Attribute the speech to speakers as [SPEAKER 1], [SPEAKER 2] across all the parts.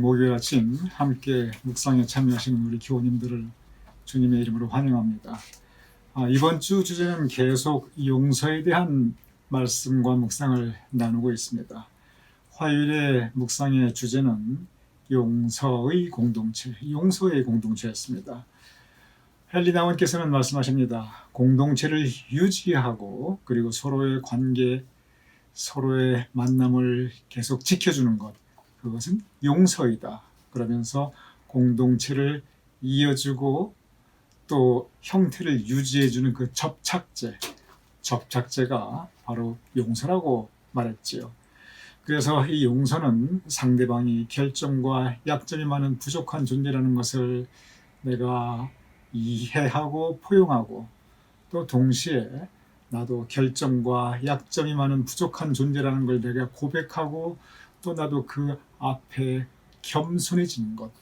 [SPEAKER 1] 목요일 아침 함께 묵상에 참여하시는 우리 교우님들을 주님의 이름으로 환영합니다. 아, 이번 주 주제는 계속 용서에 대한 말씀과 묵상을 나누고 있습니다. 화요일의 묵상의 주제는 용서의 공동체, 용서의 공동체였습니다. 헨리나원께서는 말씀하십니다. 공동체를 유지하고 그리고 서로의 관계, 서로의 만남을 계속 지켜주는 것, 그것은 용서이다. 그러면서 공동체를 이어주고 또 형태를 유지해주는 그 접착제, 접착제가 바로 용서라고 말했지요. 그래서 이 용서는 상대방이 결점과 약점이 많은 부족한 존재라는 것을 내가 이해하고 포용하고 또 동시에 나도 결점과 약점이 많은 부족한 존재라는 걸 내가 고백하고 또 나도 그 앞에 겸손해지는 것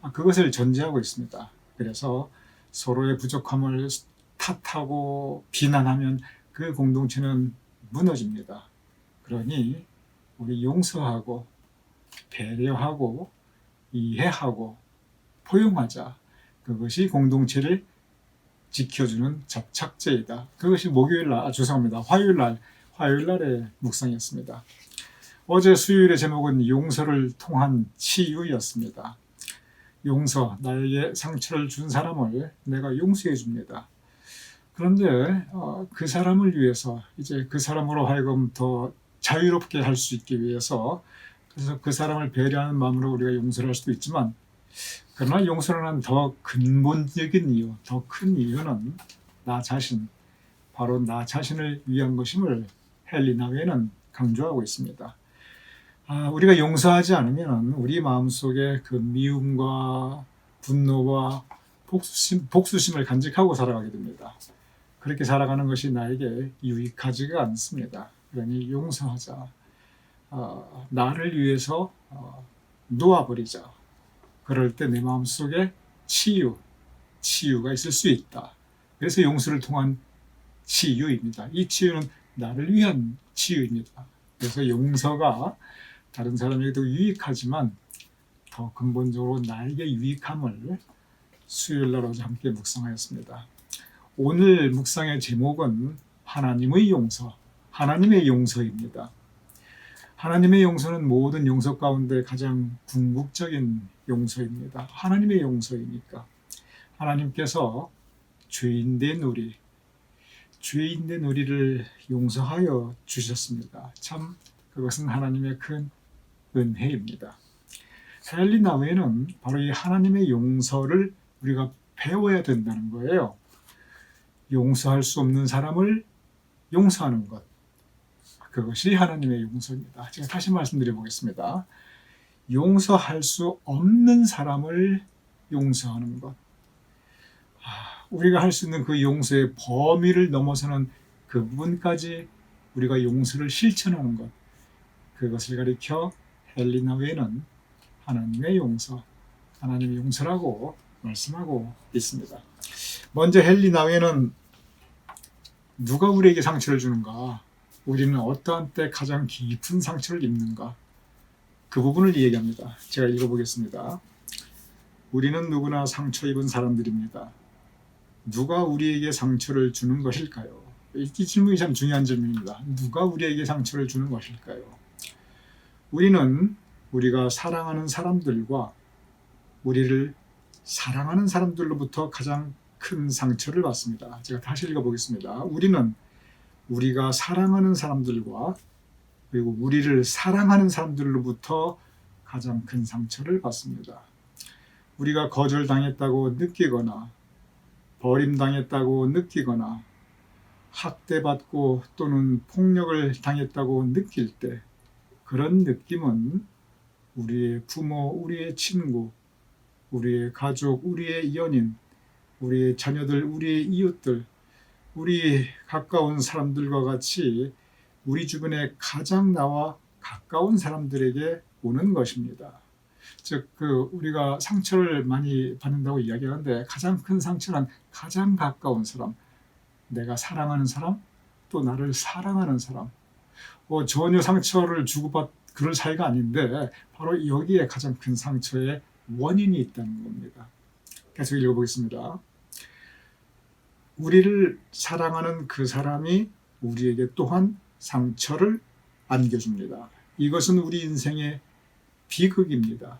[SPEAKER 1] 아, 그것을 전제하고 있습니다. 그래서 서로의 부족함을 탓하고 비난하면 그 공동체는 무너집니다. 그러니 우리 용서하고 배려하고 이해하고 포용하자. 그것이 공동체를 지켜주는 접착제이다. 그것이 목요일 날, 아, 죄송합니다. 화요일 날, 화요일 날의 묵상이었습니다. 어제 수요일의 제목은 용서를 통한 치유였습니다. 용서, 나에게 상처를 준 사람을 내가 용서해 줍니다. 그런데 어, 그 사람을 위해서 이제 그 사람으로 하여금 더 자유롭게 할 수 있기 위해서 그래서 그 사람을 배려하는 마음으로 우리가 용서를 할 수도 있지만 그러나 용서를 하는 더 근본적인 이유, 더 큰 이유는 나 자신, 바로 나 자신을 위한 것임을 헬리나웨는 강조하고 있습니다. 아, 우리가 용서하지 않으면 우리 마음속에 그 미움과 분노와 복수심, 복수심을 간직하고 살아가게 됩니다. 그렇게 살아가는 것이 나에게 유익하지가 않습니다. 그러니 용서하자. 어, 나를 위해서 어, 놓아버리자. 그럴 때 내 마음속에 치유, 치유가 있을 수 있다. 그래서 용서를 통한 치유입니다. 이 치유는 나를 위한 치유입니다. 그래서 용서가 다른 사람에게도 유익하지만 더 근본적으로 나에게 유익함을 수요일 날 어제 함께 묵상하였습니다. 오늘 묵상의 제목은 하나님의 용서, 하나님의 용서입니다. 하나님의 용서는 모든 용서 가운데 가장 궁극적인 용서입니다. 하나님의 용서이니까. 하나님께서 죄인된 우리, 죄인된 우리를 용서하여 주셨습니다. 참 그것은 하나님의 큰 은혜입니다. 헬리나 외에는 바로 이 하나님의 용서를 우리가 배워야 된다는 거예요. 용서할 수 없는 사람을 용서하는 것. 그것이 하나님의 용서입니다. 제가 다시 말씀드려 보겠습니다. 용서할 수 없는 사람을 용서하는 것. 아, 우리가 할 수 있는 그 용서의 범위를 넘어서는 그 부분까지 우리가 용서를 실천하는 것. 그것을 가리켜 헬리나 외에는 하나님의 용서, 하나님의 용서라고 말씀하고 있습니다. 먼저 헬리나 외에는 누가 우리에게 상처를 주는가? 우리는 어떠한 때 가장 깊은 상처를 입는가? 그 부분을 이야기합니다. 제가 읽어보겠습니다. 우리는 누구나 상처 입은 사람들입니다. 누가 우리에게 상처를 주는 것일까요? 이 질문이 참 중요한 질문입니다. 누가 우리에게 상처를 주는 것일까요? 우리는 우리가 사랑하는 사람들과 우리를 사랑하는 사람들로부터 가장 큰 상처를 받습니다. 제가 다시 읽어보겠습니다. 우리는 우리가 사랑하는 사람들과 그리고 우리를 사랑하는 사람들로부터 가장 큰 상처를 받습니다. 우리가 거절당했다고 느끼거나 버림당했다고 느끼거나 학대받고 또는 폭력을 당했다고 느낄 때 그런 느낌은 우리의 부모, 우리의 친구, 우리의 가족, 우리의 연인, 우리의 자녀들, 우리의 이웃들, 우리 가까운 사람들과 같이 우리 주변에 가장 나와 가까운 사람들에게 오는 것입니다. 즉, 그 우리가 상처를 많이 받는다고 이야기하는데 가장 큰 상처는 가장 가까운 사람, 내가 사랑하는 사람, 또 나를 사랑하는 사람. 어, 전혀 상처를 주고받 그럴 사이가 아닌데 바로 여기에 가장 큰 상처의 원인이 있다는 겁니다. 계속 읽어보겠습니다. 우리를 사랑하는 그 사람이 우리에게 또한 상처를 안겨줍니다. 이것은 우리 인생의 비극입니다.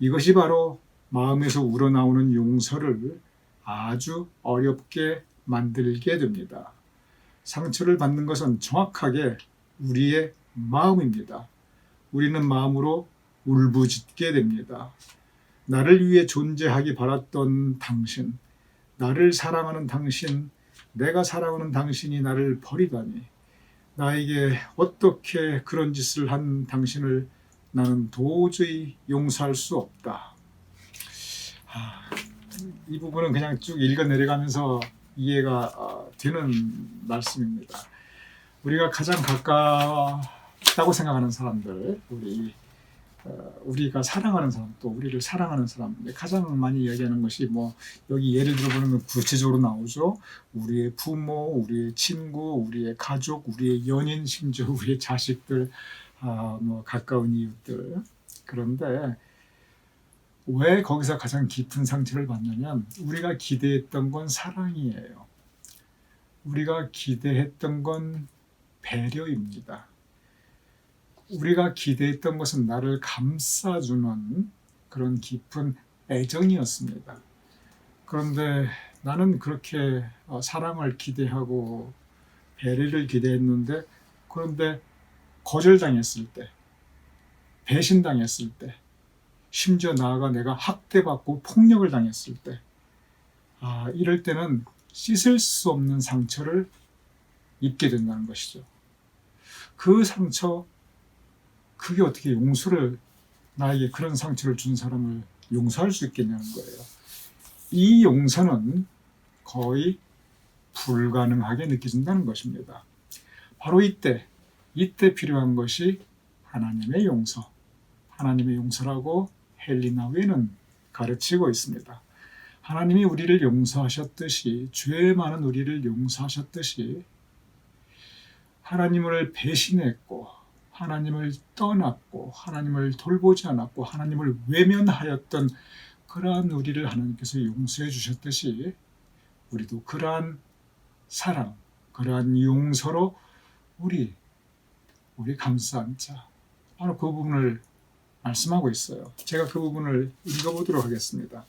[SPEAKER 1] 이것이 바로 마음에서 우러나오는 용서를 아주 어렵게 만들게 됩니다. 상처를 받는 것은 정확하게 우리의 마음입니다. 우리는 마음으로 울부짖게 됩니다. 나를 위해 존재하기 바랐던 당신, 나를 사랑하는 당신, 내가 사랑하는 당신이 나를 버리다니, 나에게 어떻게 그런 짓을 한 당신을 나는 도저히 용서할 수 없다. 아, 이 부분은 그냥 쭉 읽어 내려가면서 이해가 어, 되는 말씀입니다. 우리가 가장 가깝다고 생각하는 사람들, 우리 어, 우리가 사랑하는 사람, 또 우리를 사랑하는 사람, 가장 많이 이야기하는 것이 뭐 여기 예를 들어보면 구체적으로 나오죠. 우리의 부모, 우리의 친구, 우리의 가족, 우리의 연인, 심지어 우리의 자식들, 아, 뭐 가까운 이웃들. 그런데 왜 거기서 가장 깊은 상처를 받냐면 우리가 기대했던 건 사랑이에요. 우리가 기대했던 건 배려입니다. 우리가 기대했던 것은 나를 감싸주는 그런 깊은 애정이었습니다. 그런데 나는 그렇게 어, 사랑을 기대하고 배려를 기대했는데 그런데 거절당했을 때, 배신당했을 때, 심지어 나아가 내가 학대받고 폭력을 당했을 때, 아, 이럴 때는 씻을 수 없는 상처를 입게 된다는 것이죠. 그 상처, 그게 어떻게 용서를, 나에게 그런 상처를 준 사람을 용서할 수 있겠냐는 거예요. 이 용서는 거의 불가능하게 느껴진다는 것입니다. 바로 이때, 이때 필요한 것이 하나님의 용서. 하나님의 용서라고 헬리나 웨는 가르치고 있습니다. 하나님이 우리를 용서하셨듯이 죄 많은 우리를 용서하셨듯이 하나님을 배신했고 하나님을 떠났고 하나님을 돌보지 않았고 하나님을 외면하였던 그러한 우리를 하나님께서 용서해 주셨듯이 우리도 그러한 사랑, 그러한 용서로 우리 우리 감싸 안자 바로 그 부분을 말씀하고 있어요. 제가 그 부분을 읽어보도록 하겠습니다.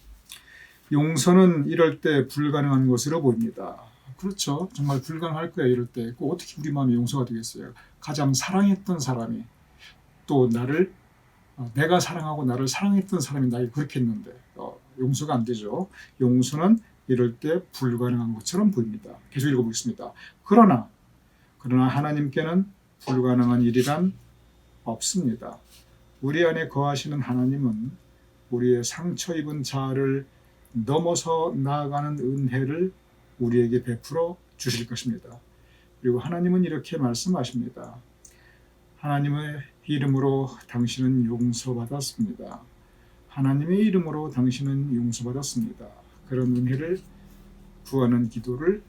[SPEAKER 1] 용서는 이럴 때 불가능한 것으로 보입니다. 그렇죠. 정말 불가능할 거야 이럴 때. 그 어떻게 우리 마음이 용서가 되겠어요? 가장 사랑했던 사람이 또 나를 어, 내가 사랑하고 나를 사랑했던 사람이 나에게 그렇게 했는데 어, 용서가 안 되죠. 용서는 이럴 때 불가능한 것처럼 보입니다. 계속 읽어보겠습니다. 그러나 그러나 하나님께는 불가능한 일이란 없습니다. 우리 안에 거하시는 하나님은 우리의 상처 입은 자아를 넘어서 나아가는 은혜를 우리에게 베풀어 주실 것입니다. 그리고 하나님은 이렇게 말씀하십니다. 하나님의 이름으로 당신은 용서받았습니다. 하나님의 이름으로 당신은 용서받았습니다. 그런 은혜를 구하는 기도를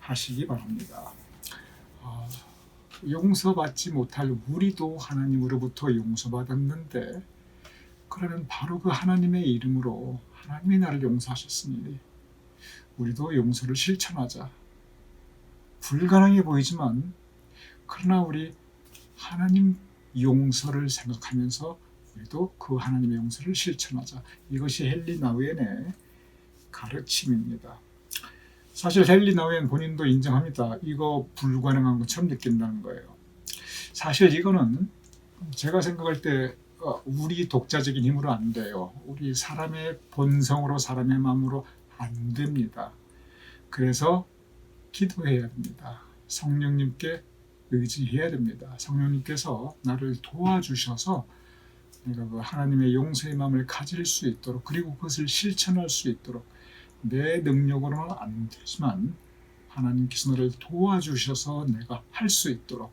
[SPEAKER 1] 하시기 바랍니다. 아, 용서받지 못할 우리도 하나님으로부터 용서받았는데 그러면 바로 그 하나님의 이름으로 하나님이 나를 용서하셨으니 우리도 용서를 실천하자. 불가능해 보이지만 그러나 우리 하나님 용서를 생각하면서 우리도 그 하나님의 용서를 실천하자. 이것이 헨리 나우엔의 가르침입니다. 사실 헨리 나우엔 본인도 인정합니다. 이거 불가능한 것처럼 느낀다는 거예요. 사실 이거는 제가 생각할 때 어, 우리 독자적인 힘으로 안 돼요. 우리 사람의 본성으로 사람의 마음으로 안 됩니다. 그래서 기도해야 됩니다. 성령님께 의지해야 됩니다. 성령님께서 나를 도와주셔서 내가 그 하나님의 용서의 마음을 가질 수 있도록 그리고 그것을 실천할 수 있도록 내 능력으로는 안 되지만 하나님께서 나를 도와주셔서 내가 할 수 있도록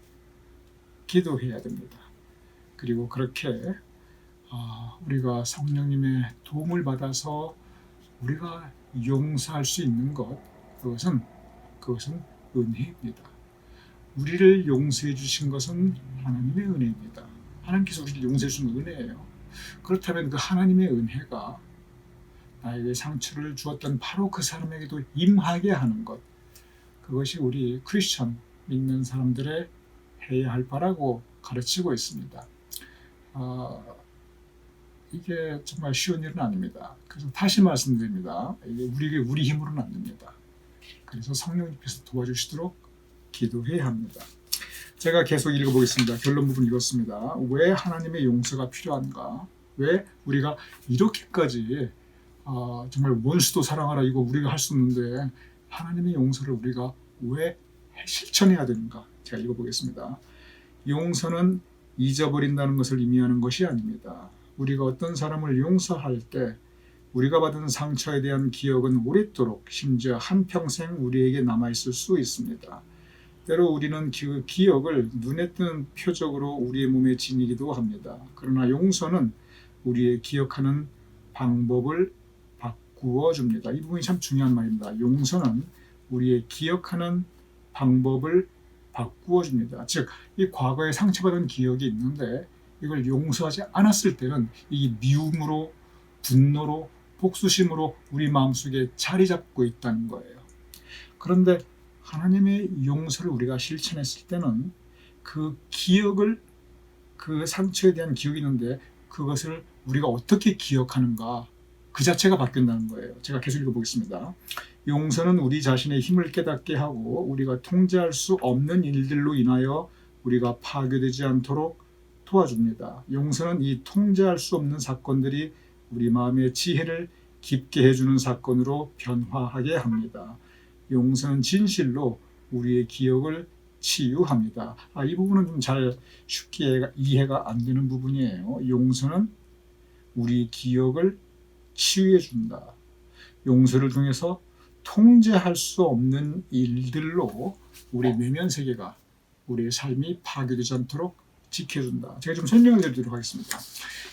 [SPEAKER 1] 기도해야 됩니다. 그리고 그렇게 어, 우리가 성령님의 도움을 받아서 우리가 용서할 수 있는 것 그것은 그것은 은혜입니다. 우리를 용서해 주신 것은 하나님의 은혜입니다. 하나님께서 우리를 용서해 주는 은혜예요. 그렇다면 그 하나님의 은혜가 나에게 상처를 주었던 바로 그 사람에게도 임하게 하는 것 그것이 우리 크리스천 믿는 사람들의 해야 할 바라고 가르치고 있습니다. 어, 이게 정말 쉬운 일은 아닙니다. 그래서 다시 말씀드립니다. 이게 우리에게 우리 힘으로는 안 됩니다. 그래서 성령님께서 도와주시도록 기도해야 합니다. 제가 계속 읽어보겠습니다. 결론 부분 읽었습니다. 왜 하나님의 용서가 필요한가? 왜 우리가 이렇게까지 어, 정말 원수도 사랑하라 이거 우리가 할 수 없는데 하나님의 용서를 우리가 왜 실천해야 되는가? 제가 읽어보겠습니다. 용서는 잊어버린다는 것을 의미하는 것이 아닙니다. 우리가 어떤 사람을 용서할 때 우리가 받은 상처에 대한 기억은 오랫도록 심지어 한평생 우리에게 남아있을 수 있습니다. 때로 우리는 그 기억을 눈에 띄는 표적으로 우리의 몸에 지니기도 합니다. 그러나 용서는 우리의 기억하는 방법을 바꾸어 줍니다. 이 부분이 참 중요한 말입니다. 용서는 우리의 기억하는 방법을 바꾸어 줍니다. 즉, 이 과거에 상처받은 기억이 있는데 이걸 용서하지 않았을 때는 이 미움으로 분노로 복수심으로 우리 마음속에 자리 잡고 있다는 거예요. 그런데 하나님의 용서를 우리가 실천했을 때는 그 기억을 그 상처에 대한 기억이 있는데 그것을 우리가 어떻게 기억하는가 그 자체가 바뀐다는 거예요. 제가 계속 읽어보겠습니다. 용서는 우리 자신의 힘을 깨닫게 하고 우리가 통제할 수 없는 일들로 인하여 우리가 파괴되지 않도록 도와줍니다. 용서는 이 통제할 수 없는 사건들이 우리 마음의 지혜를 깊게 해주는 사건으로 변화하게 합니다. 용서는 진실로 우리의 기억을 치유합니다. 아, 이 부분은 좀 잘 쉽게 이해가 안 되는 부분이에요. 용서는 우리 기억을 치유해 준다. 용서를 통해서 통제할 수 없는 일들로 우리 내면 세계가 우리의 삶이 파괴되지 않도록 지켜준다. 제가 좀 설명을 드리도록 하겠습니다.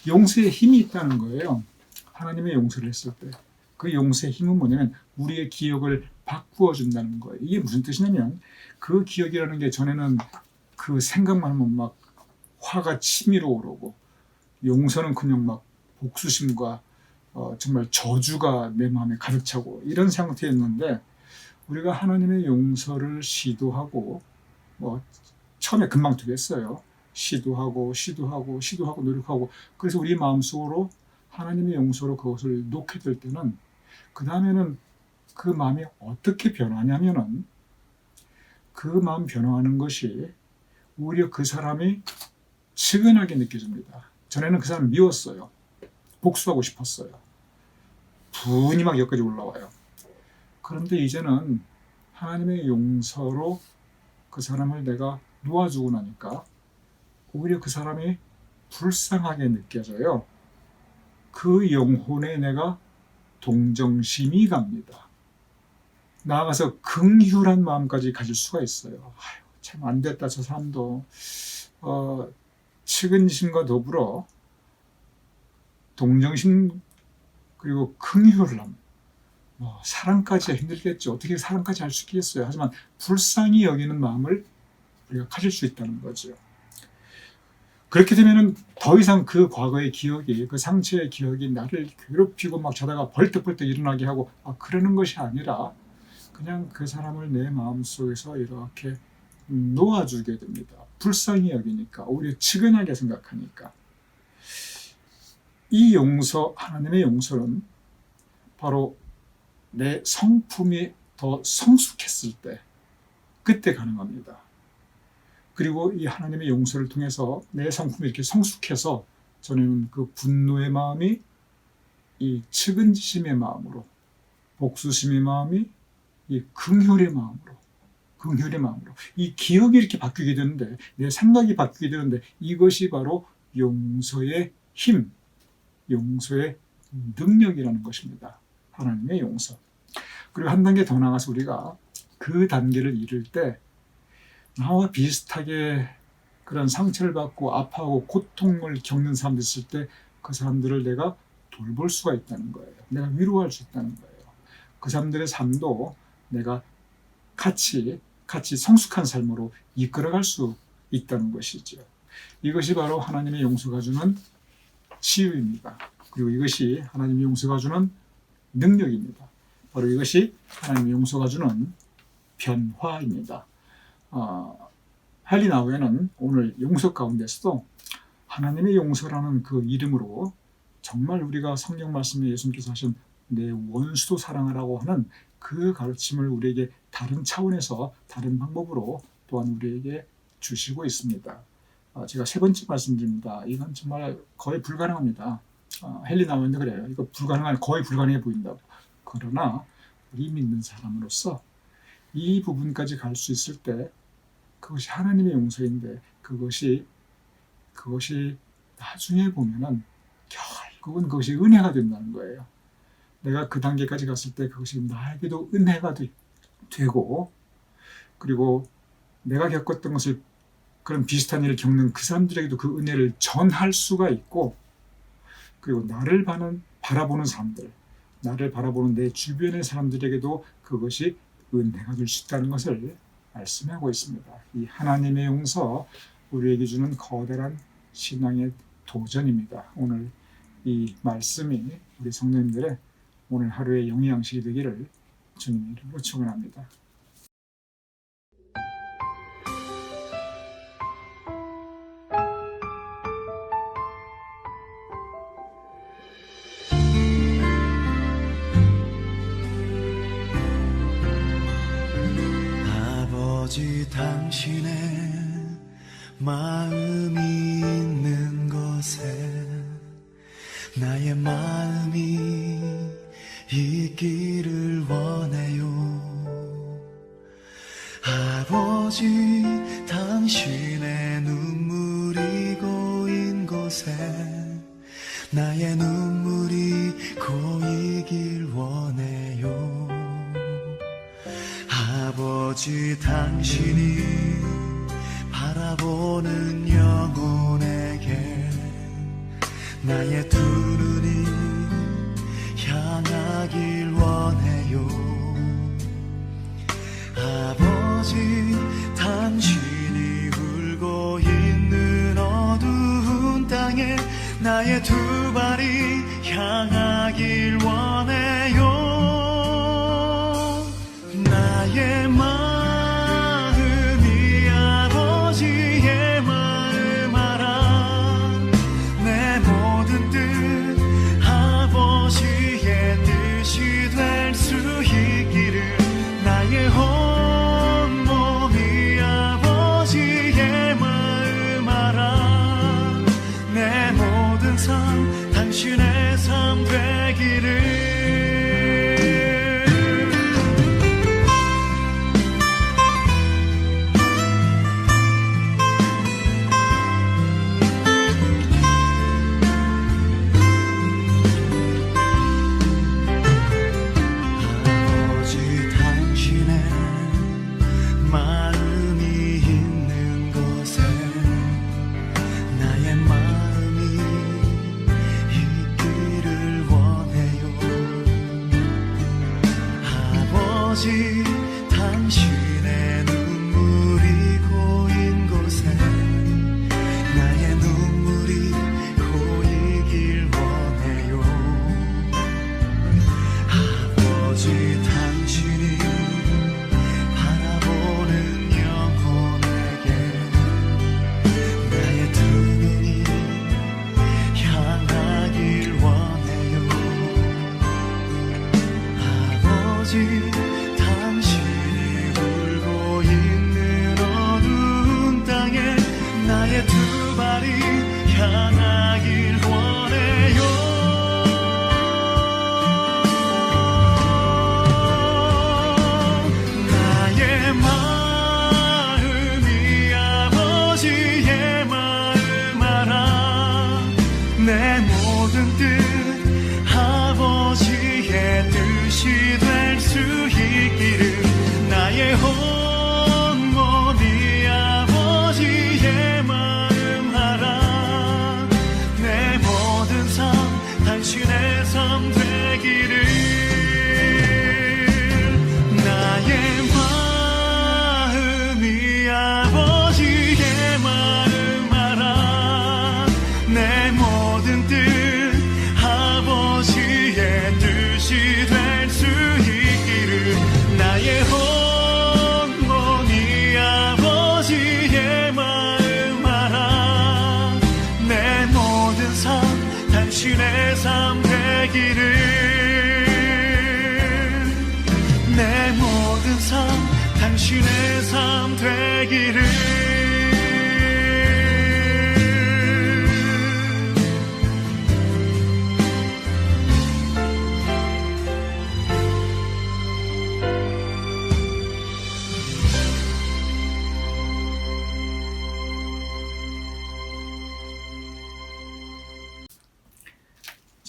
[SPEAKER 1] 용서에 힘이 있다는 거예요. 하나님의 용서를 했을 때. 그 용서의 힘은 뭐냐면 우리의 기억을 바꾸어 준다는 거예요. 이게 무슨 뜻이냐면 그 기억이라는 게 전에는 그 생각만 하면 막 화가 치밀어 오르고 용서는 그냥 막 복수심과 어, 정말 저주가 내 마음에 가득 차고 이런 상태였는데 우리가 하나님의 용서를 시도하고 뭐 처음에 금방 되겠어요. 시도하고 시도하고 시도하고 노력하고 그래서 우리 마음속으로 하나님의 용서로 그것을 놓게 될 때는 그 다음에는 그 마음이 어떻게 변하냐면은 그 마음 변화하는 것이 오히려 그 사람이 측은하게 느껴집니다. 전에는 그 사람 미웠어요. 복수하고 싶었어요. 분이 막 여기까지 올라와요. 그런데 이제는 하나님의 용서로 그 사람을 내가 놓아주고 나니까 오히려 그 사람이 불쌍하게 느껴져요. 그 영혼에 내가 동정심이 갑니다. 나아가서 긍휼한 마음까지 가질 수가 있어요. 참 안 됐다 저 사람도 어, 측은심과 더불어 동정심 그리고 긍휼함 뭐 사랑까지 힘들겠죠. 어떻게 사랑까지 할 수 있겠어요. 하지만 불쌍히 여기는 마음을 우리가 가질 수 있다는 거죠. 그렇게 되면은 더 이상 그 과거의 기억이 그 상처의 기억이 나를 괴롭히고 막 자다가 벌떡벌떡 일어나게 하고 아 그러는 것이 아니라 그냥 그 사람을 내 마음 속에서 이렇게 놓아주게 됩니다. 불쌍히 여기니까 오히려 측은하게 생각하니까 이 용서 하나님의 용서는 바로 내 성품이 더 성숙했을 때 그때 가능합니다. 그리고 이 하나님의 용서를 통해서 내 성품이 이렇게 성숙해서 저는 그 분노의 마음이 이 측은심의 마음으로 복수심의 마음이 이 긍휼의 마음으로 긍휼의 마음으로 이 기억이 이렇게 바뀌게 되는데 내 생각이 바뀌게 되는데 이것이 바로 용서의 힘, 용서의 능력이라는 것입니다. 하나님의 용서. 그리고 한 단계 더 나가서 우리가 그 단계를 이룰 때 나와 비슷하게 그런 상처를 받고 아파하고 고통을 겪는 사람들 있을 때 그 사람들을 내가 돌볼 수가 있다는 거예요. 내가 위로할 수 있다는 거예요. 그 사람들의 삶도 내가 같이 같이 성숙한 삶으로 이끌어갈 수 있다는 것이죠. 이것이 바로 하나님의 용서가 주는 치유입니다. 그리고 이것이 하나님의 용서가 주는 능력입니다. 바로 이것이 하나님의 용서가 주는 변화입니다. 어, 헬리나우에는 오늘 용서 가운데서도 하나님의 용서라는 그 이름으로 정말 우리가 성경 말씀에 예수님께서 하신 내 원수도 사랑하라고 하는 그 가르침을 우리에게 다른 차원에서 다른 방법으로 또한 우리에게 주시고 있습니다. 어, 제가 세 번째 말씀드립니다. 이건 정말 거의 불가능합니다. 어, 헬리 나오는데 그래요. 이거 불가능한 거의 불가능해 보인다고. 그러나 우리 믿는 사람으로서 이 부분까지 갈 수 있을 때 그것이 하나님의 용서인데 그것이 그것이 나중에 보면은 결국은 그것이 은혜가 된다는 거예요. 내가 그 단계까지 갔을 때 그것이 나에게도 은혜가 되, 되고 그리고 내가 겪었던 것을 그런 비슷한 일을 겪는 그 사람들에게도 그 은혜를 전할 수가 있고 그리고 나를 바는, 바라보는 사람들 나를 바라보는 내 주변의 사람들에게도 그것이 은혜가 될 수 있다는 것을 말씀하고 있습니다. 이 하나님의 용서 우리에게 주는 거대한 신앙의 도전입니다. 오늘 이 말씀이 우리 성도님들의 오늘 하루의 영양식이 되기를 주님 이름으로 축원합니다.
[SPEAKER 2] 당신의 마음이 있는 곳에 나의 마음이 있기를 원해요. 아버지 당신의 눈물이 고인 곳에 나의 눈 아버지 당신이 바라보는 영혼에게 나의 두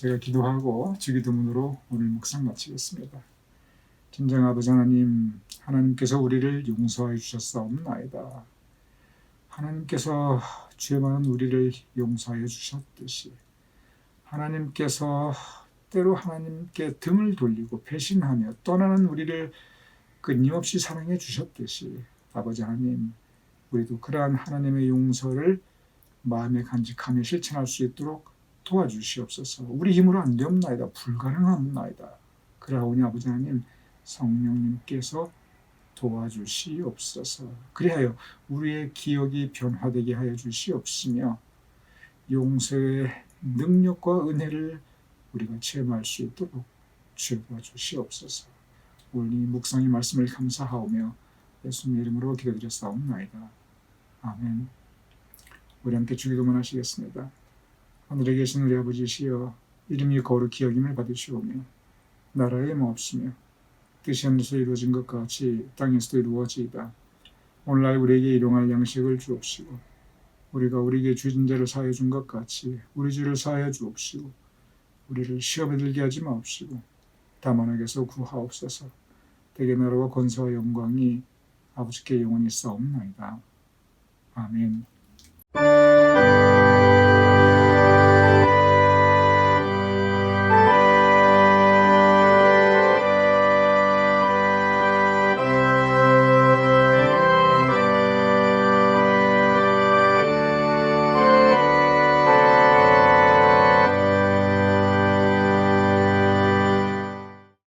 [SPEAKER 1] 제가 기도하고 주기도문으로 오늘 묵상 마치겠습니다. 진정 아버지 하나님, 하나님께서 우리를 용서해 주셨사옵나이다. 하나님께서 죄 많은 우리를 용서해 주셨듯이 하나님께서 때로 하나님께 등을 돌리고 배신하며 떠나는 우리를 끊임없이 사랑해 주셨듯이 아버지 하나님, 우리도 그러한 하나님의 용서를 마음에 간직하며 실천할 수 있도록 도와주시옵소서. 우리 힘으로 안 되옵나이다. 불가능합나이다. 그러하오니 아버지 하나님 성령님께서 도와주시옵소서. 그리하여 우리의 기억이 변화되게 하여 주시옵시며 용서의 능력과 은혜를 우리가 체험할 수 있도록 주여 주시옵소서. 오늘 이 묵상의 말씀을 감사하오며 예수님 이름으로 기도드렸사옵나이다. 아멘. 우리 함께 주기도문 하시겠습니다. 하늘에 계신 우리 아버지시여 이름이 거룩히 여김을 받으시오며 나라의 마옵시며 뜻이 하늘에서 이루어진 것 같이 땅에서도 이루어지이다. 오늘날 우리에게 일용할 양식을 주옵시고 우리가 우리에게 주진 자를 사하여 준것 같이 우리 주를 사하여 주옵시고 우리를 시험에 들게 하지 마옵시고 다만 악에서 구하옵소서 대개 나라와 권세와 영광이 아버지께 영원히 싸움나이다. 아멘